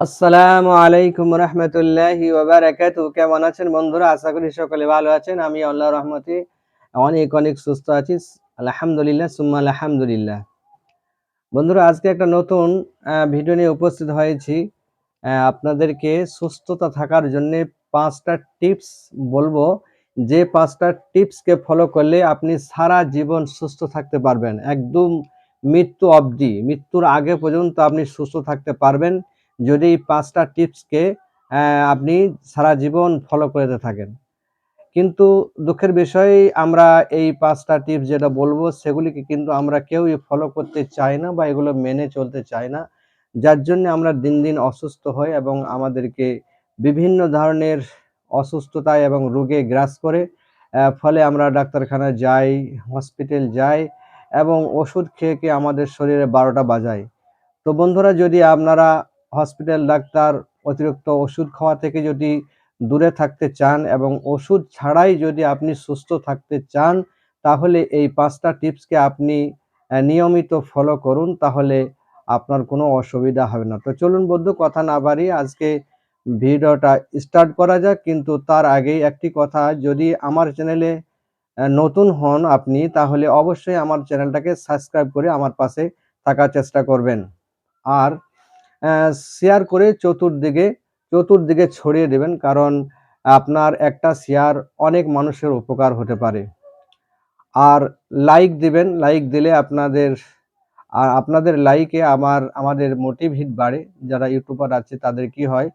আসসালামু আলাইকুম রহমতুল্লাহি ওবারাকাতু কেমন আছেন বন্ধুরা? আশা করি সকলে ভালো আছেন। আমি আল্লাহ রহমতে অনেক অনেক সুস্থ আছি। আলহামদুলিল্লাহ, সুম্মা আলহামদুলিল্লাহ। বন্ধুরা, আজকে একটা নতুন ভিডিও নিয়ে উপস্থিত হয়েছি। আপনাদেরকে সুস্থতা থাকার জন্য পাঁচটা টিপস বলব। যে পাঁচটা টিপসকে ফলো করলে আপনি সারা জীবন সুস্থ থাকতে পারবেন। একদম মৃত্যু অবধি, মৃত্যুর আগে পর্যন্ত আপনি সুস্থ থাকতে পারবেন। যদি এই পাঁচটা টিপসকে আপনি সারা জীবন ফলো করতে থাকেন। কিন্তু দুঃখের বিষয়, আমরা এই পাঁচটা টিপস যেটা বলব, সেগুলিকে কিন্তু আমরা কেউই ফলো করতে চাই না বা এগুলো মেনে চলতে চাই না। যার জন্য আমরা দিন দিন অসুস্থ হই এবং আমাদেরকে বিভিন্ন ধরনের অসুস্থতায় এবং রোগে গ্রাস করে ফলে আমরা ডাক্তারখানা যাই, হসপিটাল যাই এবং ওষুধ খেয়ে খেয়ে আমাদের শরীরে বারোটা বাজায়। তো বন্ধুরা, যদি আপনারা হসপিটাল, ডাক্তার, অতিরিক্ত ওষুধ খাওয়া থেকে যদি দূরে থাকতে চান এবং ওষুধ ছাড়াই যদি আপনি সুস্থ থাকতে চান, তাহলে এই পাঁচটা টিপসকে আপনি নিয়মিত ফলো করুন, তাহলে আপনার কোনো অসুবিধা হবে না। তো চলুন বন্ধু, কথা না বাড়িয়ে আজকে ভিডিওটা স্টার্ট করা যাক। কিন্তু তার আগেই একটি কথা, যদি আমার চ্যানেলে নতুন হন আপনি, তাহলে অবশ্যই আমার চ্যানেলটাকে সাবস্ক্রাইব করে আমার পাশে থাকার চেষ্টা করবেন। আর শেয়ার করে চতুর্দিকে চতুর্দিকে ছড়িয়ে দেবেন কারণ আপনার একটা শেয়ার অনেক মানুষের উপকার হতে পারে। আর লাইক দিবেন লাইক দিলে আপনাদের, আর আপনাদের লাইকে আমার, আমাদের মোটিভেট বাড়ে। যারা ইউটিউবার আছে, তাদের কি হয়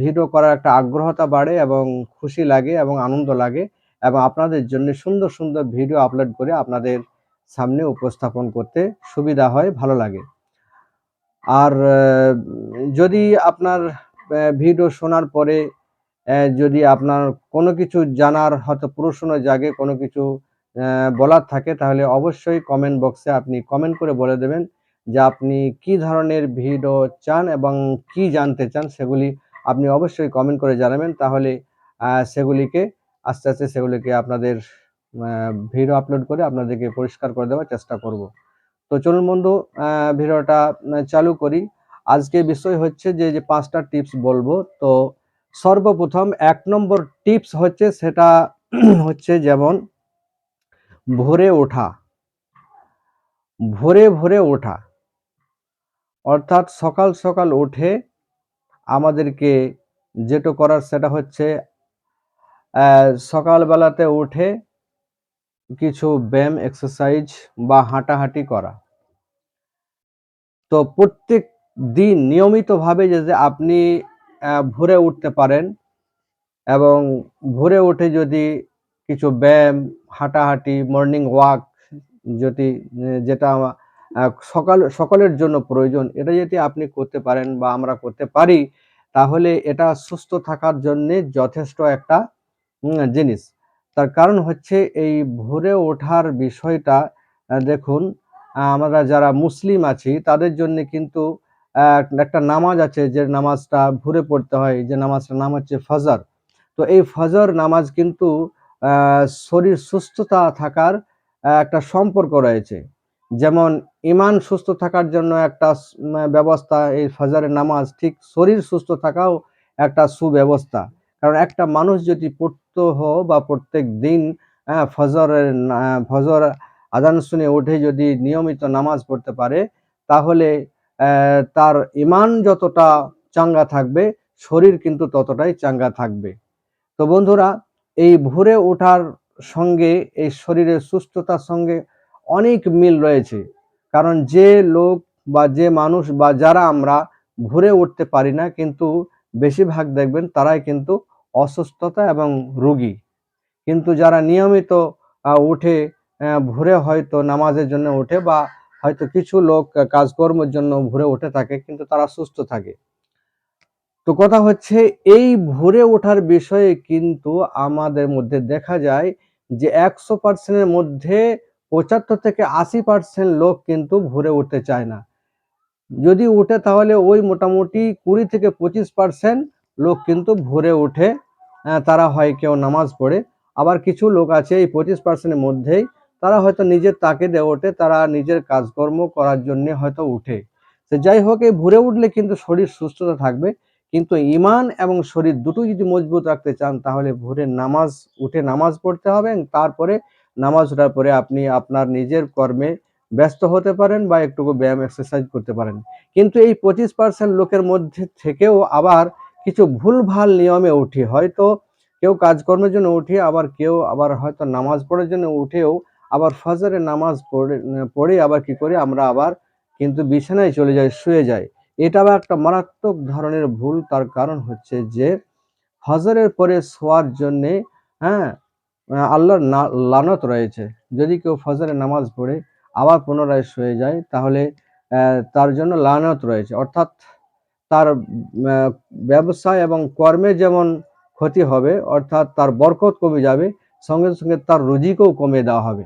ভিডিও করার একটা আগ্রহতা বাড়ে এবং খুশি লাগে এবং আনন্দ লাগে এবং আপনাদের জন্য সুন্দর সুন্দর ভিডিও আপলোড করে আপনাদের সামনে উপস্থাপন করতে সুবিধা হয়, ভালো লাগে। আর যদি আপনার ভিডিও শোনার পরে যদি আপনার কোনো কিছু জানার হয়তো প্রশ্ন জাগে, কোনো কিছু বলার থাকে, তাহলে অবশ্যই কমেন্ট বক্সে আপনি কমেন্ট করে বলে দেবেন যে আপনি কি ধরনের ভিডিও চান এবং কি জানতে চান, সেগুলি আপনি অবশ্যই কমেন্ট করে জানাবেন। তাহলে সেগুলিকে, আস্তে আস্তে সেগুলিকে আপনাদের ভিডিও আপলোড করে আপনাদেরকে পরিষ্কার করে দেওয়ার চেষ্টা করব। তো চলুন বন্ধু ভিডিওটা চালু করি। আজকে বিষয় হচ্ছে যে যে পাঁচটা টিপস বলব। তো সর্বপ্রথম এক নম্বর টিপস হচ্ছে, সেটা হচ্ছে যেমন, ভোরে ওঠা। ভোরে ভোরে ওঠা। অর্থাৎ সকাল সকাল উঠে আমাদেরকে যেটা করার, সেটা হচ্ছে সকালবেলাতে উঠে কিছু ব্যায়াম এক্সারসাইজ বা হাঁটাহাঁটি করা। তো প্রত্যেক দিন নিয়মিতভাবে যদি আপনি ভোরে উঠতে পারেন এবং ভোরে উঠে যদি কিছু ব্যায়াম, হাঁটাহাঁটি মর্নিং ওয়াক যদি যেটা সকাল, সকলের জন্য প্রয়োজন, এটা যদি আপনি করতে পারেন বা আমরা করতে পারি, তাহলে এটা সুস্থ থাকার জন্য যথেষ্ট একটা জিনিস। তার কারণ হচ্ছে এই ভোরে ওঠার বিষয়টা দেখুন আমরা যারা মুসলিম আছি, তাদের জন্য কিন্তু একটা নামাজ আছে যে নামাজটা ভোরে পড়তে হয়, যে নামাজটার নাম হচ্ছে ফজর। তো এই ফজর নামাজ কিন্তু শরীর সুস্থতা থাকার একটা সম্পর্ক রয়েছে। যেমন ইমান সুস্থ থাকার জন্য একটা ব্যবস্থা, এই ফজরের নামাজ ঠিক শরীর সুস্থ থাকাও একটা সুব্যবস্থা। কারণ একটা মানুষ যদি প্রত্যহ বা প্রত্যেক দিন ফজরের ফজর আজান শুনে উঠে যদি নিয়মিত নামাজ পড়তে পারে, তাহলে তার ইমান যতটা চাঙ্গা থাকবে, শরীর কিন্তু ততটাই চাঙ্গা থাকবে। তো বন্ধুরা, এই ভোরে ওঠার সঙ্গে, এই শরীরের সুস্থতার সঙ্গে অনেক মিল রয়েছে। কারণ যে লোক বা যে মানুষ বা যারা আমরা ভোরে উঠতে পারি না, কিন্তু বেশিরভাগ দেখবেন তারাই কিন্তু অসুস্থতা এবং রোগী। কিন্তু যারা নিয়মিত উঠে ভোরে হয়তো নামাজের জন্য ওঠে বা হয়তো কিছু লোক কাজকর্মের জন্য ভোরে উঠে থাকে, কিন্তু তারা সুস্থ থাকে। তো কথা হচ্ছে, এই ভোরে ওঠার বিষয়ে কিন্তু আমাদের মধ্যে দেখা যায় যে একশো পার্সেন্টের মধ্যে পঁচাত্তর থেকে আশি পার্সেন্ট লোক কিন্তু ভোরে উঠতে চায় না। যদি উঠে তাহলে ওই মোটামুটি কুড়ি থেকে পঁচিশ পার্সেন্ট লোক কিন্তু ভোরে উঠে তারা হয় কেউ নামাজ পড়ে। আবার কিছু লোক আছে, এই পঁচিশ পার্সেন্টের মধ্যেই তারা হয়তো নিজের তাকে দিয়ে ওঠে, তারা নিজের কাজকর্ম করার জন্য হয়তো উঠে। তো যাই হোক, এই ভোরে উঠলে কিন্তু শরীর সুস্থতা থাকবে, কিন্তু ইমান এবং শরীর দুটো যদি মজবুত রাখতে চান, তাহলে ভোরে নামাজ, উঠে নামাজ পড়তে হবে তারপরে নামাজ ওঠার পরে আপনি আপনার নিজের কর্মে ব্যস্ত হতে পারেন বা একটুকু ব্যায়াম এক্সারসাইজ করতে পারেন। কিন্তু এই পঁচিশ পার্সেন্ট লোকের মধ্যে থেকেও আবার কিছু ভুলভাল নিয়মে উঠি। হয়তো কেউ কাজকর্মের জন্য উঠে, আবার কেউ আবার হয়তো নামাজ পড়ার জন্য উঠেও আবার ফজরের নামাজ পড়ে পড়ে আবার কি করি? আমরা আবার কিন্তু বিছানায় চলে যাই, শুয়ে যাই। এটা একটা মারাত্মক ধরনের ভুল। তার কারণ হচ্ছে যে, ফজরের পরে শোয়ার জন্যে হ্যাঁ আল্লাহর লানত রয়েছে। যদি কেউ ফজরের নামাজ পড়ে, আবার পুনরায় শুয়ে যায়, তাহলে তার জন্য লানত রয়েছে। অর্থাৎ তার ব্যবসায় এবং কর্মে যেমন ক্ষতি হবে, অর্থাৎ তার বরকত কমে যাবে, সঙ্গে সঙ্গে তার রুজিকেও কমে দেওয়া হবে।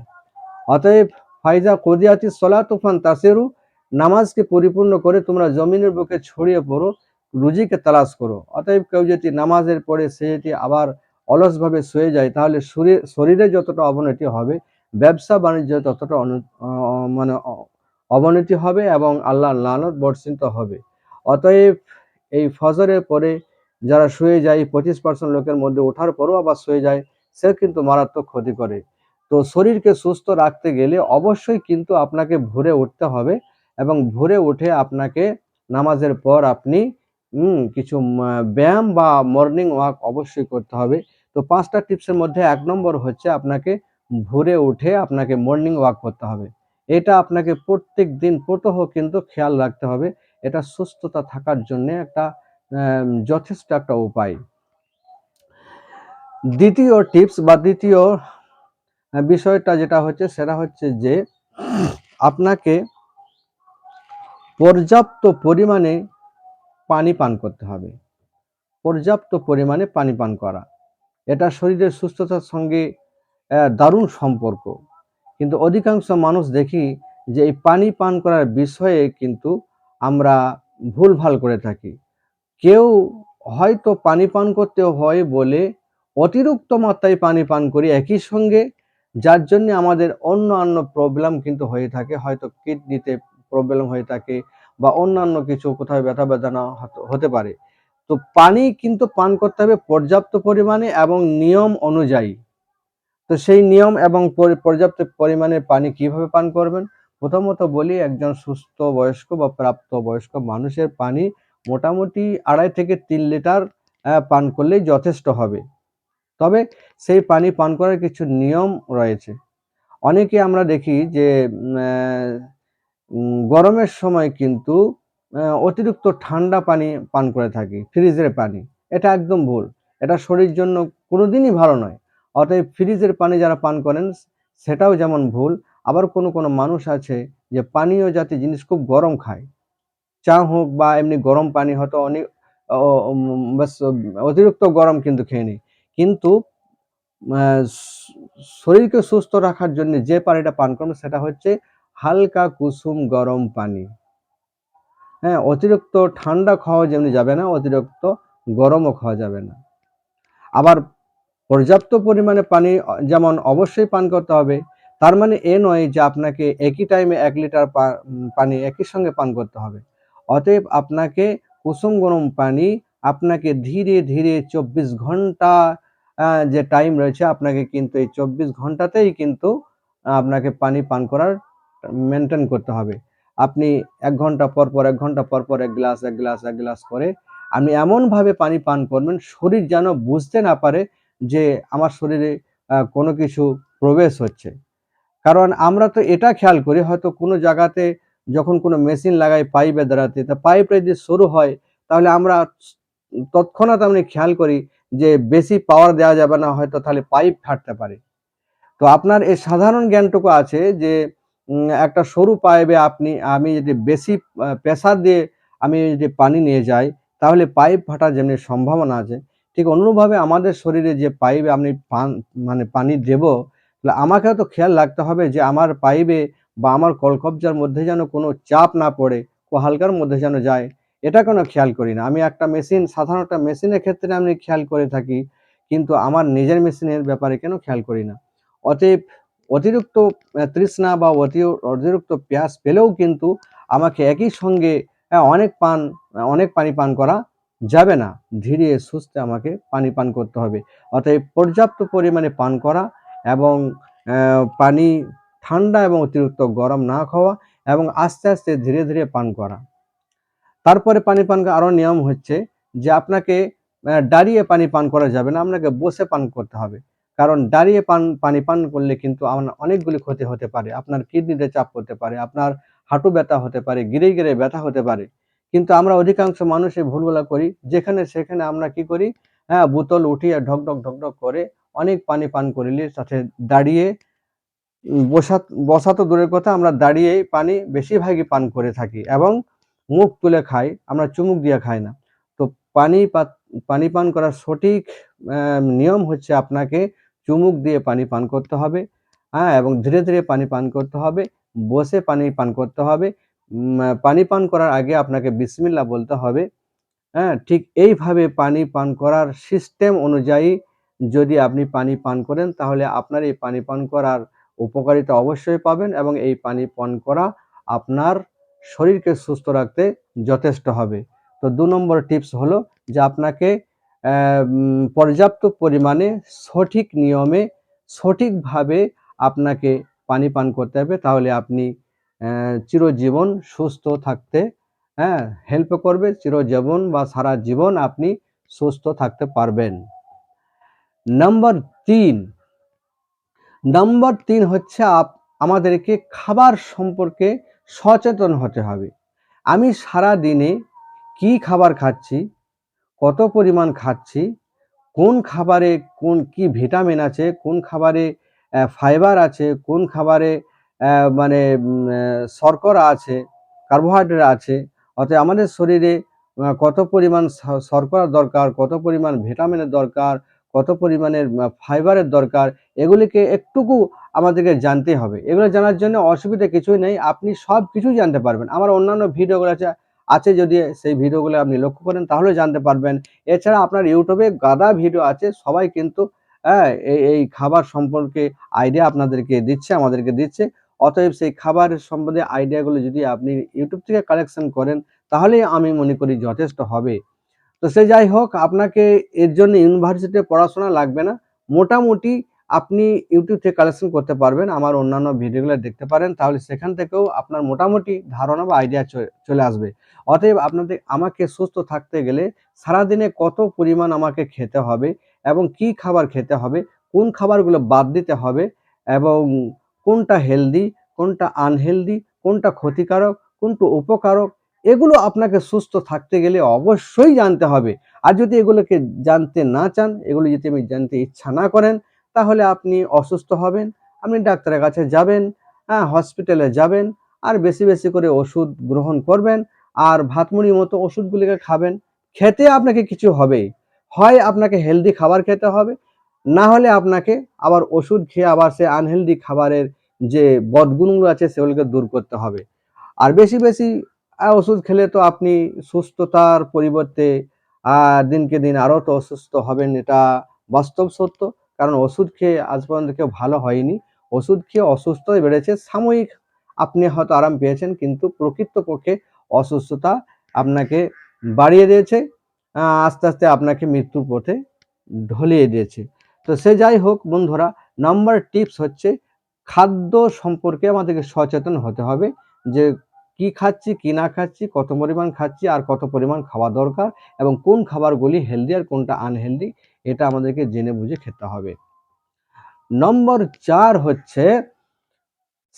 অতএব ফাইজা কদিয়াতি সলা তুফান তাসেরু, নামাজকে পরিপূর্ণ করে তোমরা জমিনের বুকে ছড়িয়ে পড়ো, রুজিকে তালাশ করো। অতএব কেউ যদি নামাজের পরে সে যদি আবার অলসভাবে শুয়ে যায়, তাহলে শরীর যতটা অবনতি হবে, ব্যবসা বাণিজ্য ততটা মানে অবনতি হবে এবং আল্লাহ লানত বর্ষিত হবে। অতএব এই ফজরের পরে যারা শুয়ে যায়, পঁচিশ পার্সেন্ট লোকের মধ্যে ওঠার পরও আবার শুয়ে যায়, সে কিন্তু মারাত্মক ক্ষতি করে। তো শরীরকে সুস্থ রাখতে গেলে অবশ্যই কিন্তু আপনাকে ভোরে উঠতে হবে এবং ভোরে উঠে আপনাকে নামাজের পর আপনি কিছু ব্যায়াম বা মর্নিং ওয়াক অবশ্যই করতে হবে। তো পাঁচটা টিপসের মধ্যে এক নম্বর হচ্ছে আপনাকে ভোরে উঠে আপনাকে মর্নিং ওয়াক করতে হবে। এটা আপনাকে প্রত্যেক দিন প্রতহ কিন্তু খেয়াল রাখতে হবে। এটা সুস্থতা থাকার জন্য একটা যথেষ্ট একটা উপায়। দ্বিতীয় টিপস বা দ্বিতীয় বিষয়টা যেটা হচ্ছে সেটা হচ্ছে যে আপনাকে পর্যাপ্ত পরিমাণে পানি পান করতে হবে। পর্যাপ্ত পরিমাণে পানি পান করা। এটা শরীরের সুস্থতার সঙ্গে দারুণ সম্পর্ক। কিন্তু অধিকাংশ মানুষ দেখি যে এই পানি পান করার বিষয়ে কিন্তু আমরা ভুলভাল করে থাকি। কেউ হয়তো পানি পান করতে হয় বলে অতিরিক্ত মাত্রায় পানি পান করি একই সঙ্গে যার জন্য আমাদের অন্য অন্য প্রবলেম কিন্তু হয়ে থাকে। হয়তো কিডনিতে প্রবলেম হয়ে থাকে বা অন্যান্য কিছু কোথাও ব্যথা বেদনা হতে পারে। তো পানি কিন্তু পান করতে হবে পর্যাপ্ত পরিমাণে এবং নিয়ম অনুযায়ী। তো সেই নিয়ম এবং পর্যাপ্ত পরিমাণে পানি কীভাবে পান করবেন? প্রথমত বলি, একজন সুস্থ বয়স্ক বা প্রাপ্ত বয়স্ক মানুষের পানি মোটামুটি আড়াই থেকে তিন লিটার পান করলেই যথেষ্ট হবে। তবে সেই পানি পান করার কিছু নিয়ম রয়েছে। অনেকে আমরা দেখি যে গরমের সময় কিন্তু অতিরিক্ত ঠান্ডা পানি পান করে থাকি, ফ্রিজের পানি। এটা একদম ভুল। এটা শরীর জন্য কোনোদিনই ভালো নয়। অতএব ফ্রিজের পানি যারা পান করেন, সেটাও যেমন ভুল, আবার কোনো কোনো মানুষ আছে যে পানীয় জাতীয় জিনিস খুব গরম খায়। চা হোক বা এমনি গরম পানি হয়তো অনেক অতিরিক্ত গরম কিন্তু খেয়ে নেই। কিন্তু শরীরকে সুস্থ রাখার জন্য যে পানিটা পান করবেন সেটা হচ্ছে হালকা কুসুম গরম পানি। হ্যাঁ অতিরিক্ত ঠান্ডা খাওয়া যেমনি যাবে না, অতিরিক্ত গরমও খাওয়া যাবে না। আবার পর্যাপ্ত পরিমাণে পানি, যেমন অবশ্যই পান করতে হবে, তার মানে এ নয় যে আপনাকে একই টাইমে এক লিটার পানি একই সঙ্গে পান করতে হবে। অতএব আপনাকে কুসুম গরম পানি আপনাকে ধীরে ধীরে চব্বিশ ঘণ্টা যে টাইম রয়েছে, আপনাকে কিন্তু এই চব্বিশ ঘন্টাতেই কিন্তু আপনাকে পানি পান করার মেনটেন করতে হবে। আপনি এক ঘণ্টা পর পর, এক ঘণ্টা পর পর, এক গ্লাস এক গ্লাস এক গ্লাস করে আপনি এমনভাবে পানি পান করবেন, শরীর যেন বুঝতে না পারে যে আমার শরীরে কোনো কিছু প্রবেশ হচ্ছে। কারণ আমরা তো এটা খেয়াল করি, হয়তো কোনো জায়গাতে যখন কোনো মেশিন লাগাই পাইপের দ্বারাতে, তা পাইপটা যদি সরু হয়, তাহলে আমরা তৎক্ষণাৎ আমি খেয়াল করি যে বেশি পাওয়ার দেওয়া যাবে না, হয়তো তাহলে পাইপ ফাটতে পারে। তো আপনার এই সাধারণ জ্ঞানটুকু আছে যে একটা সরু পাইপে আপনি, আমি যদি বেশি প্রেসার দিয়ে আমি যদি পানি নিয়ে যাই, তাহলে পাইপ ফাটার যেমনি সম্ভাবনা আছে, ঠিক অনুরূপভাবে আমাদের শরীরে যে পাইপে আপনি পান মানে পানি দেব, তাহলে আমাকেও তো খেয়াল রাখতে হবে যে আমার পাইপে বা আমার কলকবজার মধ্যে যেন কোনো চাপ না পড়ে হালকার মধ্যে যেন যায়। এটা কোনো খেয়াল করি না। আমি একটা মেশিন, সাধারণ মেশিনের ক্ষেত্রে আমি খেয়াল করে থাকি, কিন্তু আমার নিজের মেশিনের ব্যাপারে কেন খেয়াল করি না। অতএব অতিরিক্ত তৃষ্ণা বা অতি, অতিরিক্ত পেঁয়াজ পেলেও কিন্তু আমাকে একই সঙ্গে হ্যাঁ অনেক পান, অনেক পানি পান করা যাবে না। ধীরে সুস্থে আমাকে পানি পান করতে হবে। অতএব পর্যাপ্ত পরিমাণে পান করা এবং পানি ঠান্ডা এবং অতিরিক্ত গরম না খাওয়া এবং আস্তে আস্তে ধীরে ধীরে পান করা। তারপরে পানি পান আরও নিয়ম হচ্ছে যে আপনাকে দাঁড়িয়ে পানি পান করা যাবে না, আপনাকে বসে পান করতে হবে। কারণ দাঁড়িয়ে পান, পানি পান করলে কিন্তু আমার অনেকগুলি ক্ষতি হতে পারে। আপনার কিডনিতে চাপ পড়তে পারে, আপনার হাঁটু ব্যথা হতে পারে, গিরে গিরে ব্যথা হতে পারে। কিন্তু আমরা অধিকাংশ মানুষ ভুলগুলো করি, যেখানে সেখানে আমরা কি করি হ্যাঁ বোতল উঠিয়ে ঢক ঢক ঢক ঢক করে অনেক পানি পান করিলে সাথে দাঁড়িয়ে বসা বসা তো দূরের কথা, আমরা দাঁড়িয়েই পানি বেশিরভাগই পান করে থাকি। এবং মুখ তুলে খাই, আমরা চুমুক দিয়ে খাই না। তো পানি পানি পান করার সঠিক নিয়ম হচ্ছে আপনাকে চুমুক দিয়ে পানি পান করতে হবে হ্যাঁ এবং ধীরে ধীরে পানি পান করতে হবে, বসে পানি পান করতে হবে। পানি পান করার আগে আপনাকে বিসমিল্লা বলতে হবে হ্যাঁ ঠিক এইভাবে পানি পান করার সিস্টেম অনুযায়ী যদি আপনি পানি পান করেন, তাহলে আপনার এই পানি পান করার উপকারিতা অবশ্যই পাবেন এবং এই পানি পান করা আপনার শরীরকে সুস্থ রাখতে যথেষ্ট হবে। তো দু নম্বর টিপস হলো যে আপনাকে পর্যাপ্ত পরিমাণে সঠিক নিয়মে সঠিকভাবে আপনাকে পানি পান করতে হবে। তাহলে আপনি চিরজীবন সুস্থ থাকতে হ্যাঁ হেল্প করবে। চিরজীবন বা সারা জীবন আপনি সুস্থ থাকতে পারবেন। নাম্বার তিন নাম্বার তিন হচ্ছে আপ, আমাদেরকে খাবার সম্পর্কে সচেতন হতে হবে। আমি সারা দিনে কি খাবার খাচ্ছি, কত পরিমাণ খাচ্ছি, কোন খাবারে কোন কি ভিটামিন আছে, কোন খাবারে ফাইবার আছে, কোন খাবারে মানে শর্করা আছে, কার্বোহাইড্রেট আছে, অতএব আমাদের শরীরে কত পরিমাণ শর্করা দরকার, কত পরিমাণ ভিটামিনের দরকার কত পরিমাণের ফাইবারের দরকার, এগুলিকে একটুকু আমাদেরকে জানতে হবে। এগুলো জানার জন্য অসুবিধা কিছুই নেই, আপনি সব কিছুই জানতে পারবেন। আমার অন্যান্য ভিডিওগুলো আছে আছে যদি সেই ভিডিওগুলো আপনি লক্ষ্য করেন, তাহলে জানতে পারবেন। এছাড়া আপনার ইউটিউবে গাদা ভিডিও আছে, সবাই কিন্তু হ্যাঁ এই খাবার সম্পর্কে আইডিয়া আপনাদেরকে দিচ্ছে, আমাদেরকে দিচ্ছে। অতএব সেই খাবারের সম্বন্ধে আইডিয়াগুলো যদি আপনি ইউটিউব থেকে কালেকশন করেন তাহলে আমি মনে করি যথেষ্ট হবে। তো সে যাই হোক, আপনাকে এর জন্য ইউনিভার্সিটিতে পড়াশোনা লাগবে না। মোটামুটি আপনি ইউটিউব থেকে কালেকশন করতে পারবেন, আমার অন্যান্য ভিডিওগুলো দেখতে পারেন। তাহলে সেখান থেকেও আপনার মোটামুটি ধারণা বা আইডিয়া চলে আসবে। অতএব আপনাদের, আমাকে সুস্থ থাকতে গেলে সারাদিনে কত পরিমাণ আমাকে খেতে হবে এবং কি খাবার খেতে হবে, কোন খাবারগুলো বাদ দিতে হবে এবং কোনটা হেলদি কোনটা আনহেলদি কোনটা ক্ষতিকারক, কোনটা উপকারক এগুলো আপনাকে সুস্থ থাকতে গেলে অবশ্যই জানতে হবে। আর যদি এগুলোকে জানতে না চান, এগুলো যদি আপনি জানতে ইচ্ছা না করেন, তাহলে আপনি অসুস্থ হবেন, আপনি ডাক্তারের কাছে যাবেন হ্যাঁ হসপিটালে যাবেন, আর বেশি বেশি করে ওষুধ গ্রহণ করবেন, আর ভাতমুড়ি মতো ওষুধগুলিকে খাবেন, খেতে আপনাকে কিছু হবেই। হয় আপনাকে হেলদি খাবার খেতে হবে, না হলে আপনাকে আবার ওষুধ খেয়ে আবার সে আনহেলদি খাবারের যে বদগুণগুলো আছে, সেগুলোকে দূর করতে হবে। আর বেশি বেশি ওষুধ খেলে তো আপনি সুস্থতার পরিবর্তে দিনকে দিন আরও তো অসুস্থ হবেন, এটা বাস্তব সত্য। কারণ ওষুধ খেয়ে আজ পর্যন্ত কেউ ভালো হয়নি। ওষুধ খেয়ে অসুস্থই বেড়েছে, সাময়িক আপনি হয়তো আরাম পেয়েছেন, কিন্তু প্রকৃতপক্ষে অসুস্থতা আপনাকে বাড়িয়ে দিয়েছে আস্তে আস্তে আপনাকে মৃত্যুর পথে ঢলিয়ে দিয়েছে। তো সে যাই হোক বন্ধুরা নাম্বার টিপস হচ্ছে, খাদ্য সম্পর্কে আমাদেরকে সচেতন হতে হবে যে কি খাচ্ছি, কি না খাচ্ছি, কত পরিমাণ খাচ্ছি আর কত পরিমাণ খাওয়া দরকার এবং কোন খাবারগুলি হেলদি আর কোনটা আনহেলদি এটা আমাদেরকে জেনে বুঝে খেতে হবে। নম্বর চার হচ্ছে,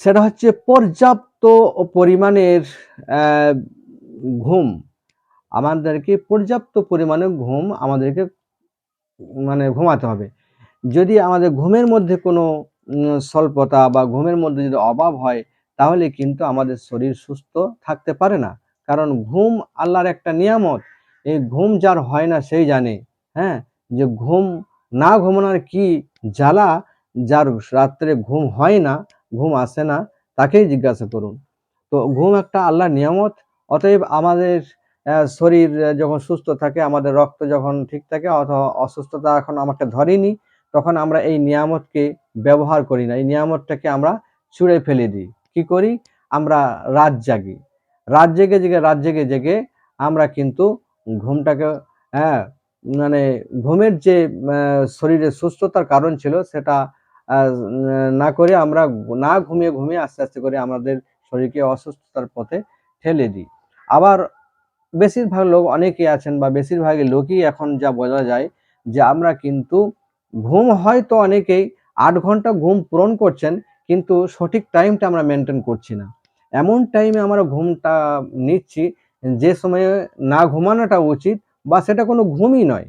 সেটা হচ্ছে পর্যাপ্ত পরিমাণের ঘুম। আমাদেরকে পর্যাপ্ত পরিমাণে ঘুম আমাদেরকে মানে ঘুমাতে হবে। যদি আমাদের ঘুমের মধ্যে কোনো স্বল্পতা বা ঘুমের মধ্যে যদি অভাব হয় তাহলে কিন্তু আমাদের শরীর সুস্থ থাকতে পারে না। কারণ ঘুম আল্লাহর একটা নিয়ামত। এই ঘুম যার হয় না সেই জানে। হ্যাঁ? যে ঘুম না ঘুমানোর কি জ্বালা যার রাত্রে ঘুম হয় না, ঘুম আসে না, তাকেই জিজ্ঞাসা করুন। তো ঘুম একটা আল্লাহর নিয়ামত। অতএব আমাদের শরীর যখন সুস্থ থাকে, আমাদের রক্ত যখন ঠিক থাকে, অথবা অসুস্থতা এখন আমাকে ধরেনি, তখন আমরা এই নিয়ামতকে ব্যবহার করি না। এই নিয়ামতটাকে আমরা ছুঁড়ে ফেলে দিই। কি করি? আমরা রাত জাগি। রাত জেগে জেগে, রাত জেগে জেগে আমরা কিন্তু ঘুমটাকে হ্যাঁ মানে ঘুমের যে শরীরে সুস্থতার কারণ ছিল সেটা না করে আমরা না ঘুমিয়ে ঘুমিয়ে আস্তে আস্তে করে আমাদের শরীরকে অসুস্থতার পথে ঠেলে দিই। আবার বেশিরভাগ লোক, অনেকেই আছেন বা বেশিরভাগই লোকই এখন যা বোঝা যায় যে আমরা কিন্তু, ঘুম হয়তো অনেকেই আট ঘণ্টা ঘুম পূরণ করছেন কিন্তু সঠিক টাইমটা আমরা মেনটেন করছি না। এমন টাইমে আমরা ঘুমটা নিচ্ছি, যে সময়ে না ঘুমানোটা উচিত বা সেটা কোনো ঘুমই নয়।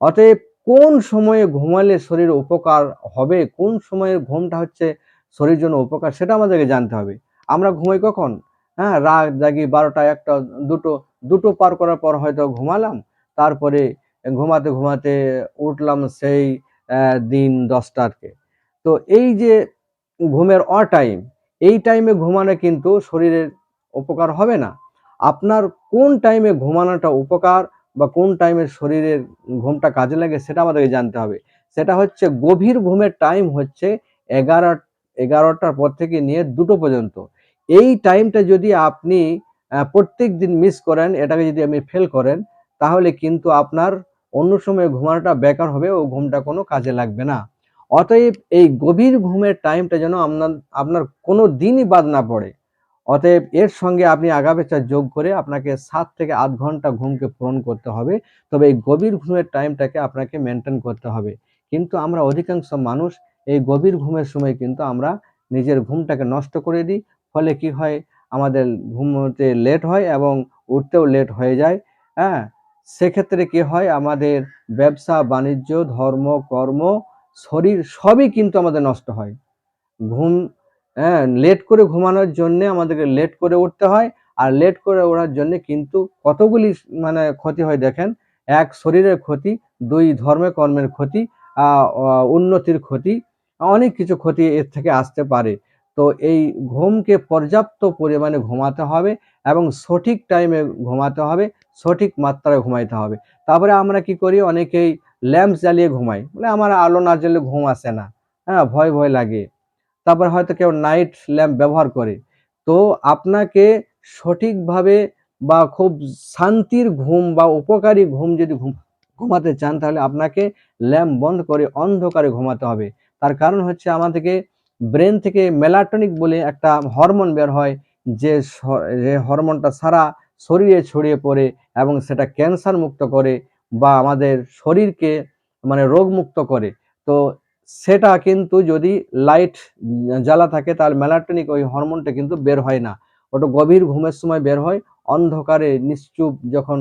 অতএব কোন সময়ে ঘুমালে শরীর উপকার হবে, কোন সময়ে ঘুমটা হচ্ছে শরীর জন্য উপকার সেটা আমাদেরকে জানতে হবে। আমরা ঘুমাই কখন? হ্যাঁ রাত জাগি বারোটা, একটা, দুটো দুটো পার করার পর হয়তো ঘুমালাম, তারপরে ঘুমাতে ঘুমাতে উঠলাম সেই দিন দশটাকে তো এই যে ঘুমের অ টাইম এই টাইমে ঘুমানো কিন্তু শরীরের উপকার হবে না। আপনার কোন টাইমে ঘুমানোটা উপকার বা কোন টাইমে শরীরের ঘুমটা কাজে লাগে সেটা আমাদেরকে জানতে হবে। সেটা হচ্ছে গভীর ঘুমের টাইম হচ্ছে এগারো, এগারোটার পর থেকে নিয়ে দুটো পর্যন্ত। এই টাইমটা যদি আপনি প্রত্যেক দিন মিস করেন, এটাকে যদি আপনি ফেল করেন, তাহলে কিন্তু আপনার অন্য সময় ঘুমানোটা বেকার হবে ও ঘুমটা কোনো কাজে লাগবে না। অতএব এই গভীর ঘুমের টাইমটা যেন আপনার আপনার কোনো দিনই বাদ না পড়ে। অতএব এর সঙ্গে আপনি আগাবেচা যোগ করে আপনাকে সাত থেকে আধ ঘণ্টা ঘুমকে পূরণ করতে হবে। তবে এই গভীর ঘুমের টাইমটাকে আপনাকে মেনটেন করতে হবে। কিন্তু আমরা অধিকাংশ মানুষ এই গভীর ঘুমের সময় কিন্তু আমরা নিজের ঘুমটাকে নষ্ট করে দিই। ফলে কি হয়? আমাদের ঘুমোতে লেট হয় এবং উঠতেও লেট হয়ে যায়। হ্যাঁ? সেক্ষেত্রে কি হয়? আমাদের ব্যবসা, বাণিজ্য, ধর্ম, কর্ম শরীর সবই কিন্তু আমাদের নষ্ট হয়। ঘুম হ্যাঁ লেট করে ঘুমানোর জন্য আমাদেরকে লেট করে উঠতে হয় আর লেট করে ওঠার জন্য কিন্তু কতগুলি মানে ক্ষতি হয় দেখেন? এক, শরীরের ক্ষতি, দুই, ধর্মে কর্মের ক্ষতি উন্নতির ক্ষতি, অনেক কিছু ক্ষতি এর থেকে আসতে পারে। তো এই ঘুমকে পর্যাপ্ত পরিমাণে ঘুমাতে হবে এবং সঠিক টাইমে ঘুমাতে হবে, সঠিক মাত্রায় ঘুমাইতে হবে। তারপরে আমরা কি করি? অনেকেই ল্যাম্প জ্বালিয়ে ঘুমাই। বলে আমার আলো না জ্বলে ঘুম আসে না। হ্যাঁ ভয় ভয় লাগে। তারপর হয়তো কেউ নাইট ল্যাম্প ব্যবহার করে। তো আপনাকে সঠিকভাবে বা খুব শান্তির ঘুম বা উপকারী ঘুম যদি ঘুম, ঘুমাতে চান, তাহলে আপনাকে ল্যাম্প বন্ধ করে অন্ধকারে ঘুমাতে হবে। তার কারণ হচ্ছে আমাদেরকে ব্রেন থেকে মেলাটনিক বলে একটা হরমোন বের হয় যে হরমোনটা সারা শরীরে ছড়িয়ে পড়ে এবং সেটা ক্যান্সার মুক্ত করে। বা আমাদের শরীরকে মানে রোগ মুক্ত করে। তো সেটা কিন্তু যদি লাইট জ্বালা থাকে, তাহলে মেলাটনিক ওই হরমোনটা কিন্তু বের হয় না। ওটা গভীর ঘুমের সময় বের হয়, অন্ধকারে নিশ্চুপ যখন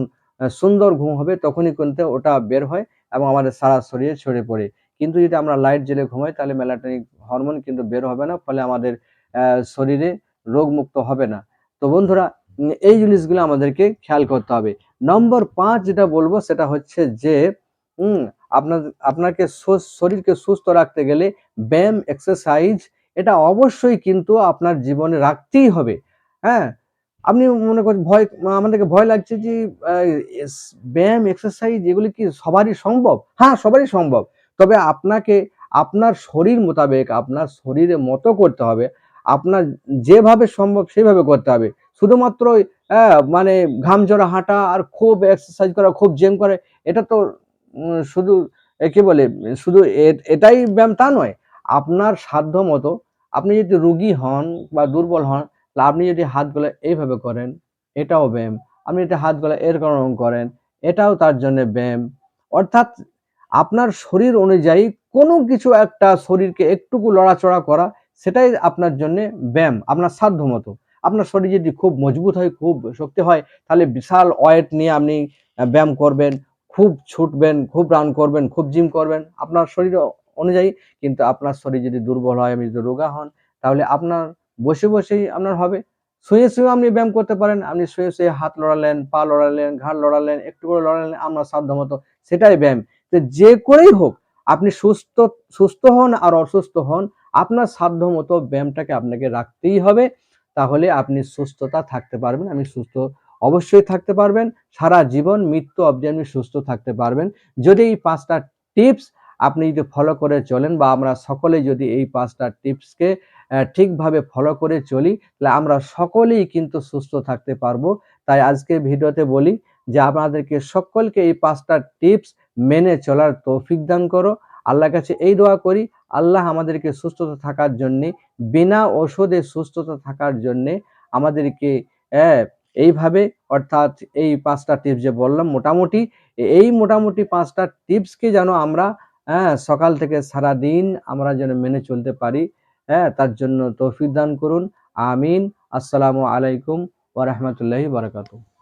সুন্দর ঘুম হবে তখনই কিন্তু ওটা বের হয় এবং আমাদের সারা শরীরে ছড়িয়ে পড়ে। কিন্তু যদি আমরা লাইট জেলে ঘুমাই, তাহলে মেলাটনিক হরমোন কিন্তু বের হবে না, ফলে আমাদের শরীরে রোগমুক্ত হবে না। তো বন্ধুরা এই জিনিসগুলো আমাদেরকে খেয়াল করতে হবে। নম্বর পাঁচ যেটা বলব সেটা হচ্ছে যে আপনার, আপনাকে শরীরকে সুস্থ রাখতে গেলে ব্যায়াম এক্সারসাইজ এটা অবশ্যই কিন্তু আপনার জীবনে রাখতেই হবে। হ্যাঁ আপনি মনে করেন ভয়, আমাদেরকে ভয় লাগছে যে ব্যায়াম এক্সারসাইজ এগুলি কি সবারই সম্ভব? হ্যাঁ সবারই সম্ভব। তবে আপনাকে, আপনার শরীর মোতাবেক, আপনার শরীরে মতো করতে হবে। আপনার যেভাবে সম্ভব সেভাবে করতে হবে। শুধুমাত্র মানে ঘাম জড়া হাঁটা আর খুব এক্সারসাইজ করা, খুব জেম করে, এটা তো শুধু কি বলে, শুধু এটাই ব্যায়াম তা নয়। আপনার সাধ্য মতো আপনি যদি রুগী হন বা দুর্বল হন তাহলে আপনি যদি হাতগুলো এইভাবে করেন, এটাও ব্যায়াম। আপনি যদি হাতগুলো এরকম করেন, এটাও তার জন্য ব্যায়াম। অর্থাৎ আপনার শরীর অনুযায়ী কোনো কিছু একটা শরীরকে একটুকু লড়াচড়া করা, সেটাই আপনার জন্য ব্যায়াম, আপনার সাধ্য মতো। আপনার শরীর যদি খুব মজবুত হয়, খুব শক্তি হয়, তাহলে বিশাল ওয়েট নিয়ে আপনি ব্যায়াম করবেন, খুব ছুটবেন, খুব রান করবেন, খুব জিম করবেন, আপনার শরীর অনুযায়ী। কিন্তু আপনার শরীর যদি দুর্বল হয়, আপনি যদি রোগা হন, তাহলে আপনার বসে বসেই আপনার হবে। শুয়ে শুয়ে আপনি ব্যায়াম করতে পারেন, আপনি শুয়ে শুয়ে হাত লড়ালেন, পা লড়ালেন, ঘাড় লড়ালেন, একটু করে লড়ালেন, আপনার সাধ্য মতো সেটাই ব্যায়াম। তো যে করেই হোক, আপনি সুস্থ সুস্থ হন আর অসুস্থ হন, আপনার সাধ্য মতো ব্যায়ামটাকে আপনাকে রাখতেই হবে। তাহলে আপনি সুস্থতা থাকতে পারবেন আমি সুস্থ অবশ্যই থাকতে পারবেন, সারা জীবন মৃত্যু অবধি আপনি সুস্থ থাকতে পারবেন। যদি এই পাঁচটা টিপস আপনি যদি ফলো করে চলেন বা আমরা সকলে যদি এই পাঁচটা টিপসকে ঠিকভাবে ফলো করে চলি, তাহলে আমরা সকলেই কিন্তু সুস্থ থাকতে পারব। তাই আজকে ভিডিওতে বলি যে আপনাদেরকে সকলকে এই পাঁচটা টিপস মেনে চলার তৌফিক দান করো। আল্লাহর কাছে এই দোয়া করি আল্লাহ আমাদেরকে সুস্থতা থাকার জন্যে, বিনা ওষুধে সুস্থতা থাকার জন্যে আমাদেরকে এইভাবে অর্থাৎ এই পাঁচটা টিপস যে বললাম, মোটামুটি এই মোটামুটি পাঁচটা টিপসকে যেন আমরা হ্যাঁ সকাল থেকে সারা দিন আমরা যেন মেনে চলতে পারি হ্যাঁ তার জন্য তৌফিক দান করুন। আমিন। আসসালামু আলাইকুম ওয়া রাহমাতুল্লাহি বারাকাতুহু।